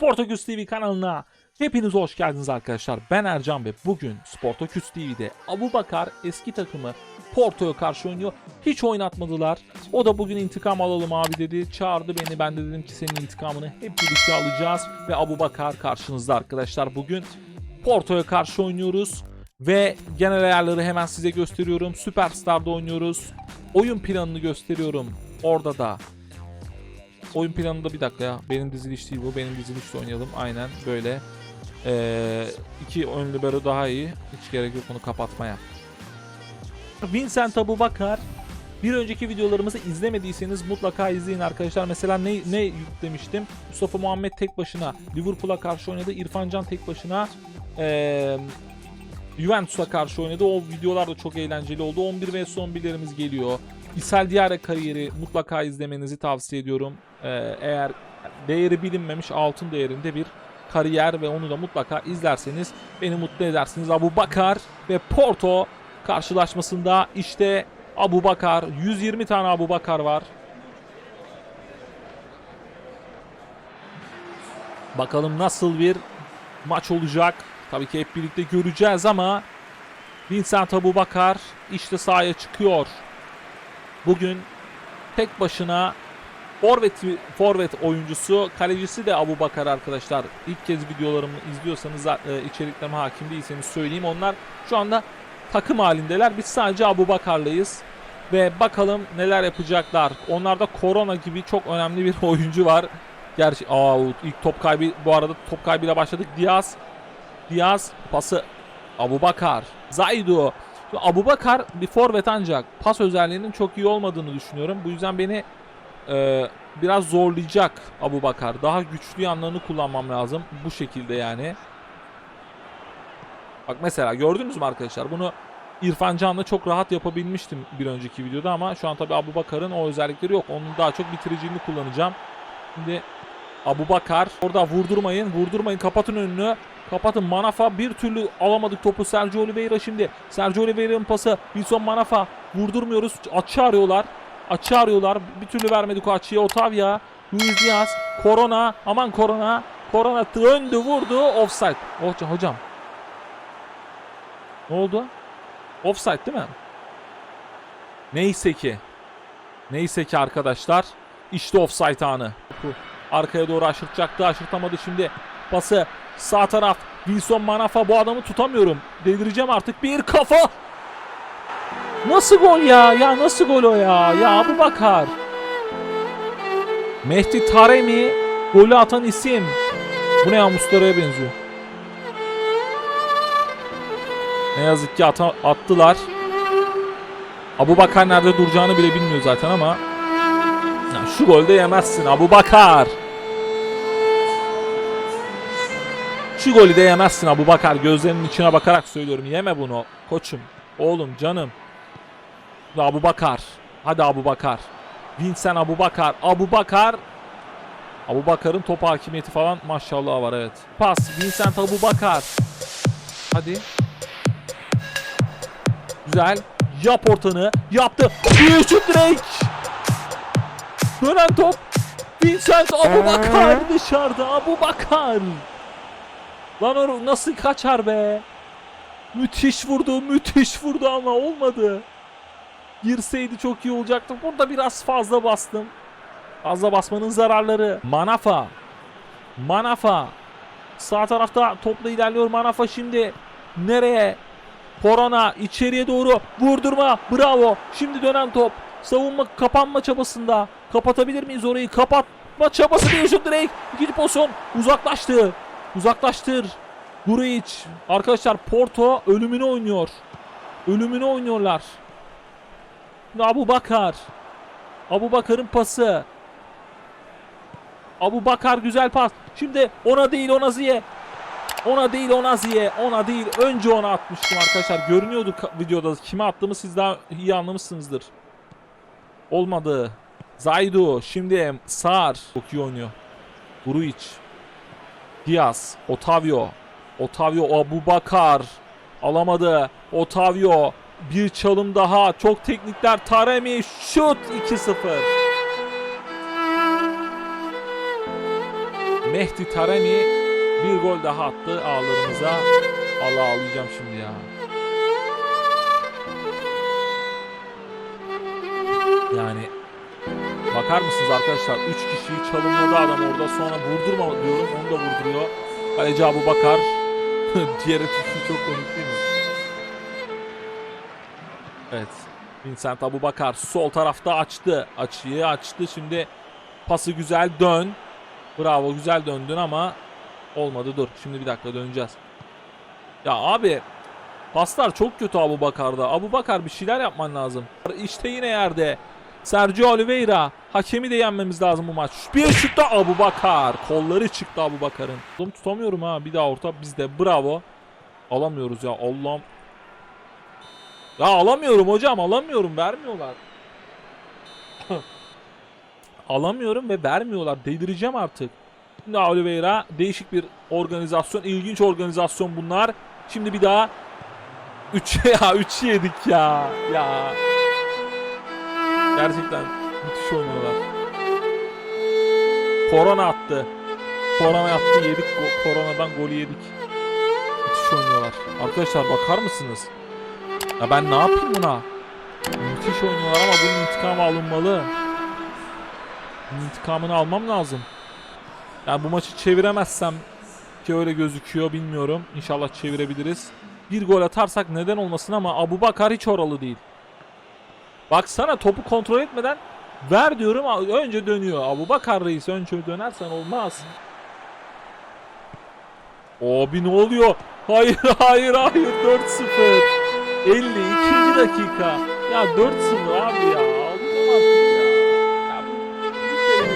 Sportaküs TV kanalına hepiniz hoş geldiniz arkadaşlar. Ben Ercan ve bugün Sportaküs TV'de Abu Bakar eski takımı Porto'ya karşı oynuyor. Hiç oynatmadılar. O da bugün intikam alalım abi dedi. Çağırdı beni. Ben de dedim ki senin intikamını hep birlikte alacağız. Ve Abu Bakar karşınızda arkadaşlar. Bugün Porto'ya karşı oynuyoruz. Ve genel ayarları hemen size gösteriyorum. Superstar'da oynuyoruz. Oyun planını gösteriyorum. Orada da oyun planında bir dakika ya. Benim diziliş değil bu. Benim dizilişle oynayalım. Aynen böyle. Ee, iki ön libero daha iyi. Hiç gerek yok onu kapatmaya. Vincent Abubakar. Bir önceki videolarımızı izlemediyseniz mutlaka izleyin arkadaşlar. Mesela ne, ne yüklemiştim? Mustafa Muhammed tek başına Liverpool'a karşı oynadı. İrfan Can tek başına ee, Juventus'a karşı oynadı. O videolar da çok eğlenceli oldu. 11 vs 11'lerimiz geliyor. İsel Diare kariyeri mutlaka izlemenizi tavsiye ediyorum. Ee, eğer değeri bilinmemiş altın değerinde bir kariyer ve onu da mutlaka izlerseniz beni mutlu edersiniz. Abu Bakar ve Porto karşılaşmasında işte Abu Bakar 120 tane Abu Bakar var. Bakalım nasıl bir maç olacak. Tabii ki hep birlikte göreceğiz ama Vincent Abu Bakar işte sahaya çıkıyor. Bugün tek başına forvet forvet oyuncusu, kalecisi de Abu Bakar arkadaşlar. İlk kez videolarımı izliyorsanız e, içeriklerime hakim değilseniz söyleyeyim. Onlar şu anda takım halindeler. Biz sadece Abu Bakar'layız. Ve bakalım neler yapacaklar. Onlarda Korona gibi çok önemli bir oyuncu var. Gerçi aa, ilk top kaybı bu arada top kaybıyla başladık. Diaz Diaz pası Abu Bakar. Zaidu. Abu Bakar bir forvet ancak pas özelliğinin çok iyi olmadığını düşünüyorum. Bu yüzden beni e, biraz zorlayacak Abu Bakar. Daha güçlü yanlarını kullanmam lazım. Bu şekilde yani. Bak mesela gördünüz mü arkadaşlar? Bunu İrfan Can'la çok rahat yapabilmiştim bir önceki videoda ama şu an tabii Abu Bakar'ın o özellikleri yok. Onun daha çok bitiriciliğini kullanacağım. Şimdi Abu Bakar orada vurdurmayın, vurdurmayın. Kapatın önünü. Kapatın Manafa bir türlü alamadık topu Sergio Oliveira şimdi. Sergio Oliveira'nın pası Wilson Manafa vurdurmuyoruz. Açı arıyorlar. Açı arıyorlar. Bir türlü vermedik o açıyı. Otavia, Luis Diaz, Corona. Aman Corona. Corona döndü vurdu. Offside. Hocam, hocam. Ne oldu? Offside değil mi? Neyse ki. Neyse ki arkadaşlar. İşte offside anı. Arkaya doğru aşırtacaktı. Aşırtamadı şimdi. Pası sağ taraf. Wilson Manafa bu adamı tutamıyorum. Delireceğim artık. Bir kafa. Nasıl gol ya? Ya nasıl gol o ya? Ya bu bakar. Mehdi Taremi golü atan isim. Bu ne ya Mustara'ya benziyor. Ne yazık ki ata- attılar. Abu Bakar nerede duracağını bile bilmiyor zaten ama ya şu golde yemezsin Abu Bakar. Şu golü de yemezsin Abu Bakar. Gözlerinin içine bakarak söylüyorum. Yeme bunu koçum. Oğlum canım. Abu Bakar. Hadi Abu Bakar. Vincent Abu Bakar. Abu Bakar. Abu Bakar'ın top hakimiyeti falan maşallah var evet. Pas Vincent Abu Bakar. Hadi. Güzel. Yap ortanı. Yaptı. Şut direkt. Dönen top. Vincent Abu Bakar dışarıda. Abu Bakar. Lan o nasıl kaçar be? Müthiş vurdu, müthiş vurdu ama olmadı. Girseydi çok iyi olacaktı. Burada biraz fazla bastım. Fazla basmanın zararları. Manafa. Manafa. Sağ tarafta topla ilerliyor Manafa şimdi. Nereye? Korona içeriye doğru vurdurma. Bravo. Şimdi dönen top. Savunma kapanma çabasında. Kapatabilir miyiz orayı? Kapatma çabası bir şut direkt. İkinci pozisyon uzaklaştı. Uzaklaştır. Gruic. Arkadaşlar Porto ölümünü oynuyor. Ölümünü oynuyorlar. Abu Bakar. Abu Bakar'ın pası. Abu Bakar güzel pas. Şimdi ona değil Onazi'ye. Ona değil Onazi'ye. Ona değil. Önce ona atmıştım arkadaşlar. Görünüyordu videoda. Kime attığımı siz daha iyi anlamışsınızdır. Olmadı. Zaydu. Şimdi Sar. Çok iyi oynuyor. Gruic. Diaz. Otavio. Otavio Abu Bakar. Alamadı. Otavio. Bir çalım daha. Çok teknikler. Taremi. Şut 2-0. Mehdi Taremi bir gol daha attı ağlarımıza. Allah ağlayacağım şimdi ya. Yani bakar mısınız arkadaşlar 3 kişiyi çalımladı adam orada sonra vurdurma diyorum onu da vurduruyor. Kaleci Abu Bakar diğer tutuşu çok komik değil mi? Evet. Vincent Abu Bakar sol tarafta açtı. Açıyı açtı. Şimdi pası güzel dön. Bravo güzel döndün ama olmadı dur. Şimdi bir dakika döneceğiz. Ya abi paslar çok kötü Abu Bakar'da. Abu Bakar bir şeyler yapman lazım. İşte yine yerde. Sergio Oliveira. Hakemi de yenmemiz lazım bu maç. Bir şutta Abu Bakar. Kolları çıktı Abu Bakar'ın. Oğlum tutamıyorum ha. Bir daha orta bizde. Bravo. Alamıyoruz ya. Allah'ım. Ya alamıyorum hocam. Alamıyorum. Vermiyorlar. alamıyorum ve vermiyorlar. Delireceğim artık. Şimdi Oliveira değişik bir organizasyon. ilginç organizasyon bunlar. Şimdi bir daha 3 ya 3 yedik ya. Ya. Gerçekten oynuyorlar. Korona attı. Korona attı yedik. Koronadan golü yedik. Müthiş oynuyorlar. Arkadaşlar bakar mısınız? Ya ben ne yapayım buna? Müthiş oynuyorlar ama bunun intikamı alınmalı. Bunun intikamını almam lazım. Yani bu maçı çeviremezsem ki öyle gözüküyor bilmiyorum. İnşallah çevirebiliriz. Bir gol atarsak neden olmasın ama Abu Bakar hiç oralı değil. Baksana topu kontrol etmeden ver diyorum önce dönüyor. Abu Bakar reis önce dönersen olmaz. Abi ne oluyor? Hayır hayır hayır 4-0. 52. dakika. Ya 4-0 abi ya.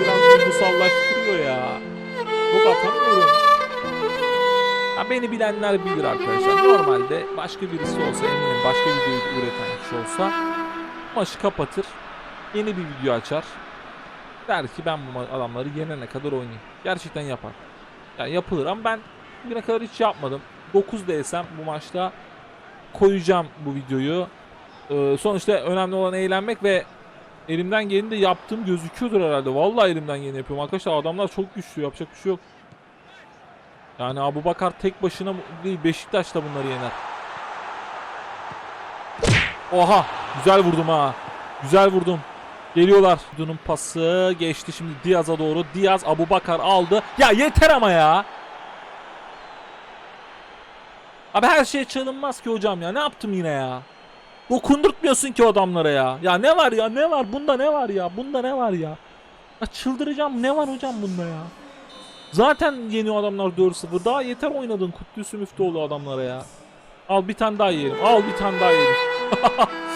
Biraz duygusallaştırıyor ya. Çok atamıyorum. Ya beni bilenler bilir arkadaşlar. Normalde başka birisi olsa eminim başka videoyu üreten kişi olsa maçı kapatır. Yeni bir video açar. Der ki ben bu adamları yenene kadar oynayayım. Gerçekten yapar. Yani yapılır ama ben bugüne kadar hiç yapmadım. 9 desem bu maçta koyacağım bu videoyu. Ee, sonuçta önemli olan eğlenmek ve elimden geleni de yaptığım gözüküyordur herhalde. Vallahi elimden geleni yapıyorum. Arkadaşlar adamlar çok güçlü. Yapacak bir şey yok. Yani Abu Bakar tek başına değil Beşiktaş da bunları yener. Oha! Güzel vurdum ha. Güzel vurdum. Geliyorlar. Dudu'nun pası geçti şimdi Diaz'a doğru. Diaz Abu Bakar aldı. Ya yeter ama ya. Abi her şey çalınmaz ki hocam ya. Ne yaptım yine ya? Dokundurtmuyorsun ki adamlara ya. Ya ne var ya ne var? Bunda ne var ya? Bunda ne var ya? Ya çıldıracağım. Ne var hocam bunda ya? Zaten yeniyor adamlar 4-0. Daha yeter oynadın Kutlusu Müftüoğlu adamlara ya. Al bir tane daha yiyelim. Al bir tane daha yiyelim.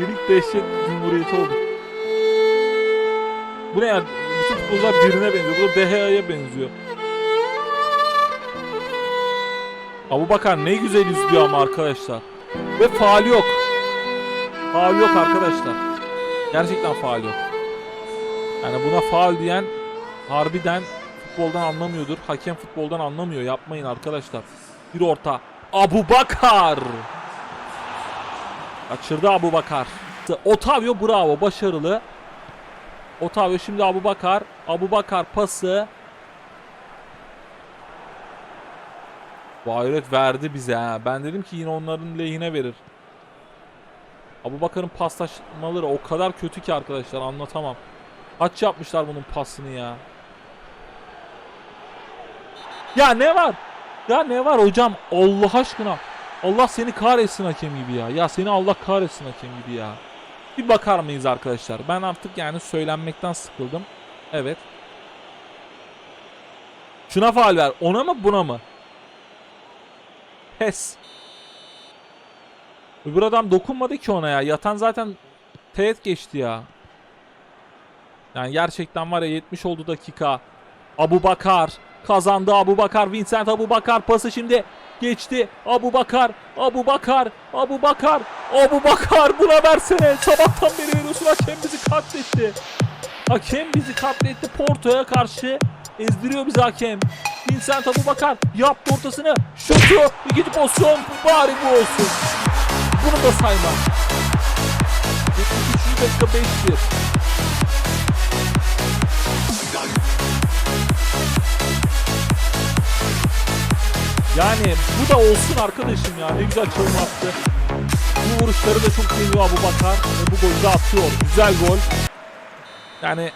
Yenik dehşet cumhuriyeti oldu. Bu ne ya? Bütün futbolcular birine benziyor. Bu da DHA'ya benziyor. Abu Bakar ne güzel izliyor ama arkadaşlar. Ve faal yok. Faal yok arkadaşlar. Gerçekten faal yok. Yani buna faal diyen harbiden futboldan anlamıyordur. Hakem futboldan anlamıyor. Yapmayın arkadaşlar. Bir orta. Abu Bakar. Kaçırdı Abu Bakar. Otavio bravo. Başarılı. Otavio şimdi Abu Bakar. Abu Bakar pası. Bayret verdi bize. Ben dedim ki yine onların lehine verir. Abu Bakar'ın paslaşmaları o kadar kötü ki arkadaşlar anlatamam. Kaç yapmışlar bunun pasını ya. Ya ne var? Ya ne var hocam? Allah aşkına. Allah seni kahretsin hakem gibi ya. Ya seni Allah kahretsin hakem gibi ya. Bir bakar mıyız arkadaşlar? Ben artık yani söylenmekten sıkıldım. Evet. Şuna faal ver. Ona mı buna mı? Pes. Öbür adam dokunmadı ki ona ya. Yatan zaten teğet geçti ya. Yani gerçekten var ya 70 oldu dakika. Abu Bakar kazandı Abu Bakar. Vincent Abu Bakar pası şimdi geçti. Abu Bakar, Abu Bakar, Abu Bakar, Abu Bakar buna versene. Sabahtan beri veriyorsun hakem bizi katletti. Hakem bizi katletti Porto'ya karşı. Ezdiriyor bizi hakem. Vincent Abu Bakar yaptı ortasını. Şutu. ikinci pozisyon. Bari bu olsun. Bunu da sayma. 73. dakika 5-1. Yani bu da olsun arkadaşım ya. Ne güzel çalım attı. Bu vuruşları da çok seviyor Abu Bakar. Ve bu golü de atıyor. Güzel gol. Yani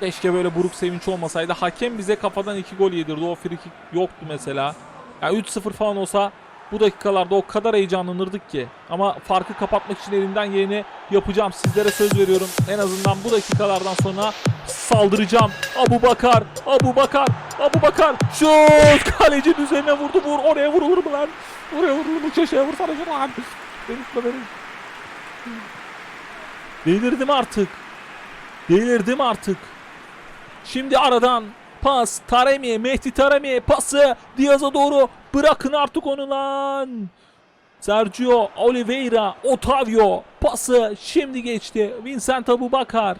keşke böyle buruk sevinç olmasaydı. Hakem bize kafadan iki gol yedirdi. O free kick yoktu mesela. Yani 3-0 falan olsa bu dakikalarda o kadar heyecanlanırdık ki. Ama farkı kapatmak için elimden geleni yapacağım. Sizlere söz veriyorum. En azından bu dakikalardan sonra saldıracağım. Abu Bakar, Abu Bakar, Abu Bakar. Şut! Kalecinin üzerine vurdu. Vur. Oraya vurulur mu lan? Oraya vurulur mu? Köşeye vursana şunu lan. Delirtme beni. Delirdim artık. Delirdim artık. Şimdi aradan pas Taremi'ye, Mehdi Taremi'ye pası Diaz'a doğru. Bırakın artık onu lan. Sergio Oliveira, Otavio pası şimdi geçti. Vincent Abu Bakar.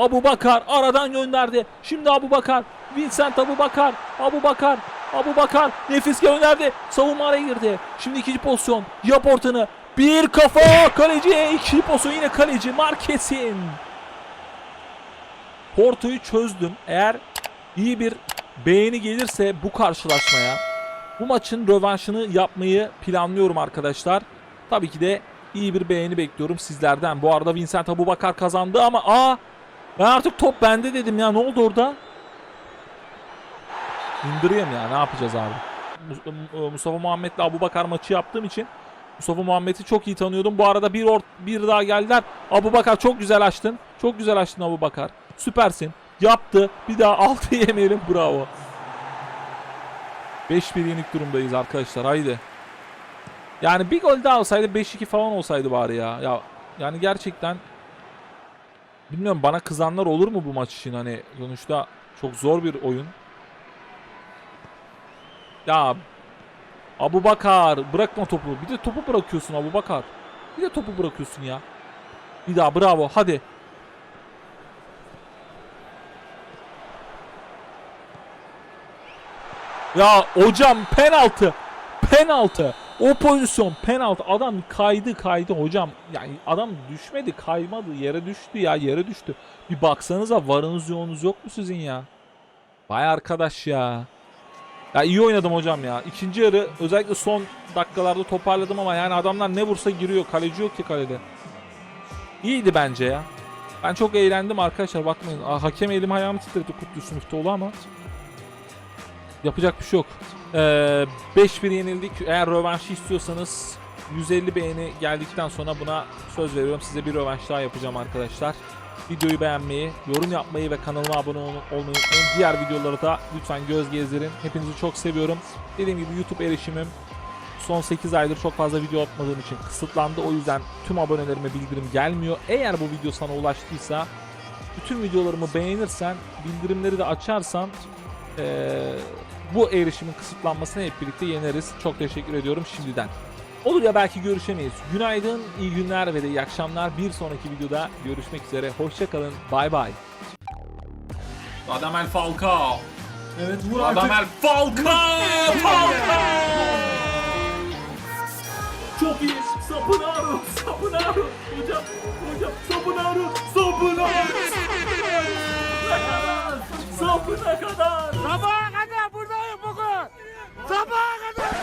Abu Bakar aradan gönderdi. Şimdi Abu Bakar. Vincent Abu Bakar. Abu Bakar. Abu Bakar nefis gönderdi. Savunma araya girdi. Şimdi ikinci pozisyon. Yap ortanı. Bir kafa kaleci. İkinci pozisyon yine kaleci. Marquez'in. Porto'yu çözdüm. Eğer iyi bir beğeni gelirse bu karşılaşmaya bu maçın rövanşını yapmayı planlıyorum arkadaşlar. Tabii ki de iyi bir beğeni bekliyorum sizlerden. Bu arada Vincent Abubakar kazandı ama aa ben artık top bende dedim ya ne oldu orada? İndireyim ya ne yapacağız abi? Mus- Mustafa Muhammed'le Abubakar maçı yaptığım için Mustafa Muhammed'i çok iyi tanıyordum. Bu arada bir or bir daha geldiler. Abubakar çok güzel açtın. Çok güzel açtın Abubakar. Süpersin. Yaptı. Bir daha altı yemeyelim. Bravo. 5-1 yenik durumdayız arkadaşlar. Haydi. Yani bir gol daha olsaydı 5-2 falan olsaydı bari ya. Ya yani gerçekten bilmiyorum bana kızanlar olur mu bu maç için hani sonuçta çok zor bir oyun. Ya Abu Bakar bırakma topu. Bir de topu bırakıyorsun Abu Bakar. Bir de topu bırakıyorsun ya. Bir daha bravo hadi. Ya hocam penaltı. Penaltı. O pozisyon penaltı. Adam kaydı kaydı hocam. Yani adam düşmedi kaymadı yere düştü ya yere düştü. Bir baksanıza varınız yoğunuz yok mu sizin ya? Vay arkadaş ya. Ya iyi oynadım hocam ya. İkinci yarı özellikle son dakikalarda toparladım ama yani adamlar ne vursa giriyor. Kaleci yok ki kalede. İyiydi bence ya. Ben çok eğlendim arkadaşlar bakmayın. Hakem elim ayağımı titredi Kutlusu Müftüoğlu ama. Yapacak bir şey yok. Ee, 5-1 yenildik. Eğer rövanşı istiyorsanız 150 beğeni geldikten sonra buna söz veriyorum. Size bir rövanş daha yapacağım arkadaşlar. Videoyu beğenmeyi, yorum yapmayı ve kanalıma abone ol- olmayı unutmayın. Diğer videoları da lütfen göz gezdirin. Hepinizi çok seviyorum. Dediğim gibi YouTube erişimim son 8 aydır çok fazla video atmadığım için kısıtlandı. O yüzden tüm abonelerime bildirim gelmiyor. Eğer bu video sana ulaştıysa bütün videolarımı beğenirsen, bildirimleri de açarsan eee, bu erişimin kısıtlanmasını hep birlikte yeneriz. Çok teşekkür ediyorum şimdiden. Olur ya belki görüşemeyiz. Günaydın, iyi günler ve de iyi akşamlar. Bir sonraki videoda görüşmek üzere. Hoşçakalın. Bay bay. Adamel Falcao. Evet vur artık. Adamel Falcao. Falcao. Çok iyi. Sapınaro. Sapınaro. Hocam. Hocam. Sapınaro. Sapınaro. Sapına kadar. Sabaha kadar. Sabaha kadar. ¡Apágalo!